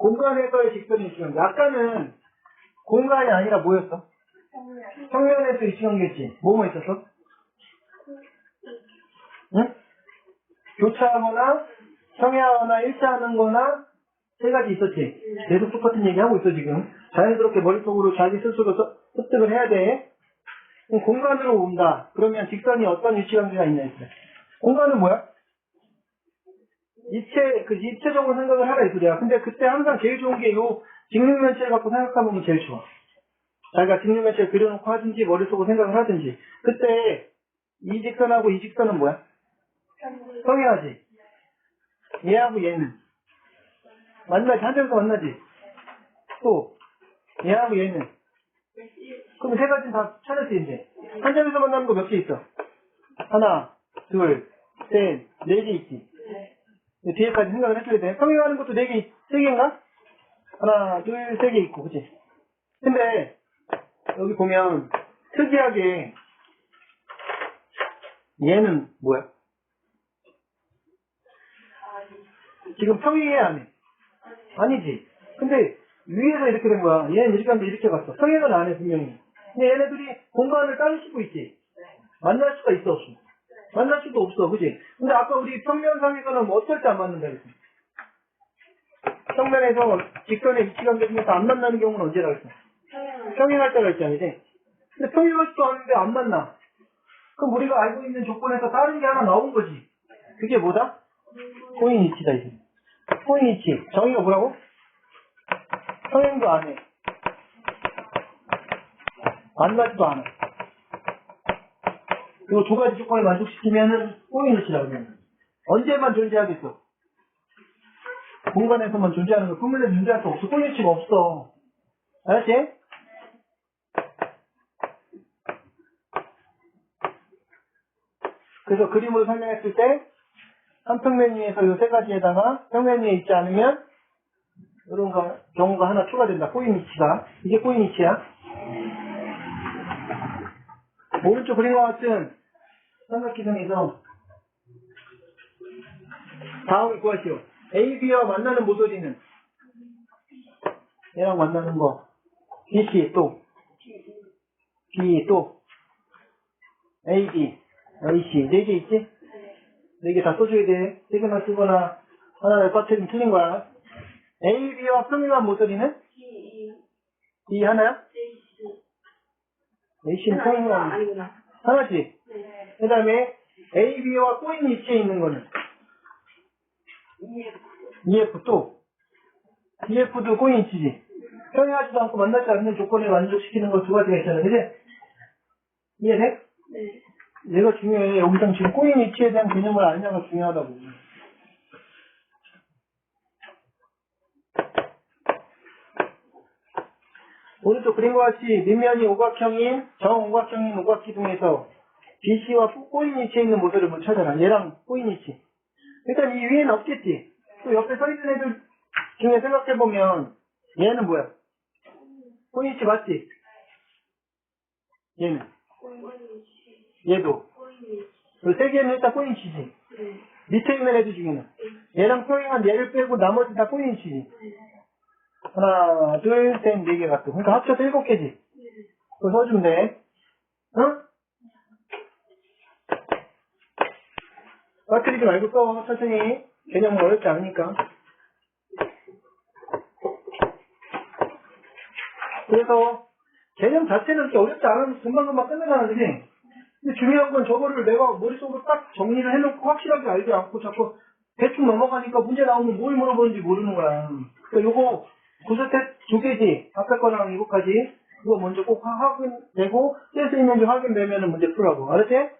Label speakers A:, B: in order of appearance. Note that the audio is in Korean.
A: 공간에서의 직선이 위치관계. 아까는 공간이 아니라 뭐였어? 평면에서 위치관계지. 뭐뭐 있었어? 응? 교차하거나 평행하거나 일치하는 거나 세 가지 있었지. 계속 똑같은 얘기 하고 있어 지금. 자연스럽게 머릿속으로 자기 스스로 서- 습득을 해야 돼. 공간으로 온다. 그러면 직선이 어떤 위치관계가 있냐 했어. 공간은 뭐야? 입체, 그 입체적으로 생각을 하라 이 소리야. 근데 그때 항상 제일 좋은 게 요 직육면체를 갖고 생각해보면 제일 좋아. 자기가 직육면체를 그려놓고 하든지 머릿속으로 생각을 하든지. 그때 이 직선하고 이 직선은 뭐야? 평행하지. 얘하고 얘는 만나지 한 점에서 만나지. 또 얘하고 얘는 그럼 세 가지는 다 찾았지 이제. 한 점에서 만나는 거 몇 개 있어? 하나, 둘, 셋, 네 개 있지. 이 뒤에까지 생각을 해줘야 돼. 평행하는 것도 네 개, 세 개인가? 하나, 둘, 세 개 있고, 그치? 근데, 여기 보면, 특이하게, 얘는 뭐야? 지금 평행해, 안 해? 아니지. 근데, 위에서 이렇게 된 거야. 얘는 이렇게 하면 이렇게 갔어. 평행은 안 해, 분명히. 근데 얘네들이 공간을 따르시고 있지. 만날 수가 있어, 없어? 만날 수도 없어, 그지? 근데 아까 우리 평면상에서는 뭐 어떨 때안 맞는다 그랬어? 평면에서 직선의 위치관계 중에서 안 만나는 경우는 언제라 그랬어? 평행할 때가 있지 아니지? 근데 평행할 수도 않은데 안 만나. 그럼 우리가 알고 있는 조건에서 다른 게 하나 나온 거지. 그게 뭐다? 코인 위치다, 이제. 코인 위치. 정의가 뭐라고? 평행도 안 해. 만나지도 않아. 이 두 가지 조건을 만족시키면은 위치라고 그러면. 언제만 존재하겠어? 공간에서만 존재하는 거, 꿈에서 존재할 수 없어. 위치가 없어. 알았지? 그래서 그림으로 설명했을 때, 한 평면 위에서 이 세 가지에다가 평면 위에 있지 않으면, 이런 거, 경우가 하나 추가된다. 코인 위치가. 이게 코인 위치야. 오른쪽 그림과 같은 삼각기둥에서 다음을 구하시오. A, B와 만나는 모서리는 얘랑 만나는 거 B, C 또 B 또 A, B, A, C 네 개 있지? 네 개 다 써줘야 돼. 세 개만 쓰거나 하나를 빠뜨리면 틀린 거야. A, B와 평행한 모서리는 B 하나야? A, C는 평행한. 하나지. 그 다음에 A, B와 꼬인 위치에 있는 거는 EF 또 EF도 꼬인 위치지. 평행하지도 않고 만나지 않는 조건을 만족시키는 거 두 가지가 있잖아. 그지? 이해돼?
B: 네.
A: 얘가 중요해. 여기서 지금 꼬인 위치에 대한 개념을 알냐가 중요하다고. 오른쪽 그림과 같이 밑면이 오각형인 정오각형인 오각기둥에서 BC와 꼬인 위치에 있는 모델을 못 찾아라. 얘랑 꼬인 위치. 일단 이 위에는 없겠지. 또 옆에 서 있는 애들 중에 생각해보면 얘는 뭐야? 꼬인 위치 맞지? 얘는? 얘도. 그세 개는 일단 꼬인 위치지. 밑에 있는 애들 중에는. 얘랑 평행한 얘를 빼고 나머지 다 꼬인 위치지. 하나, 둘, 셋, 네개 같고. 그러니까 합쳐서 일곱 개지. 그거 써주면 돼. 응? 빠뜨리지 말고 써. 천천히. 개념은 어렵지 않으니까. 그래서 개념 자체는 그렇게 어렵지 않으면 금방금방 끝나가는 거지. 근데 중요한 건 저거를 내가 머릿속으로 딱 정리를 해놓고 확실하게 알지 않고 자꾸 대충 넘어가니까 문제 나오면 뭘 물어보는지 모르는 거야. 그러니까 요거 구스텝 두 개지. 아까 거랑 이거까지. 그거 먼저 꼭 하- 확인되고 쓸 수 있는지 확인되면 문제 풀라고. 알았지?